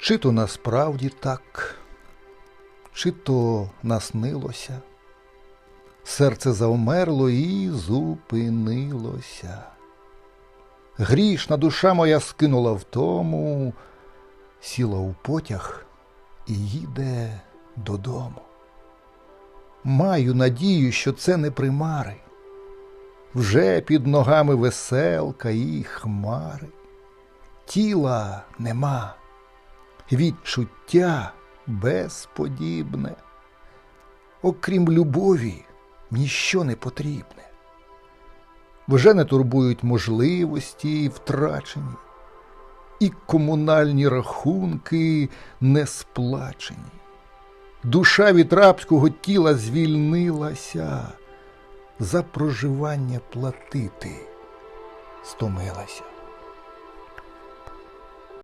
Чи то насправді так, чи то наснилося. Серце завмерло і зупинилося. Грішна душа моя скинула втому, сіла у потяг і їде додому. Маю надію, що це не примари. Вже під ногами веселка і хмари. Тіла нема, відчуття безподібне. Окрім любові, ніщо не потрібне. Вже не турбують можливості втрачені, і комунальні рахунки не сплачені. Душа від рабського тіла звільнилася, за проживання платити стомилася.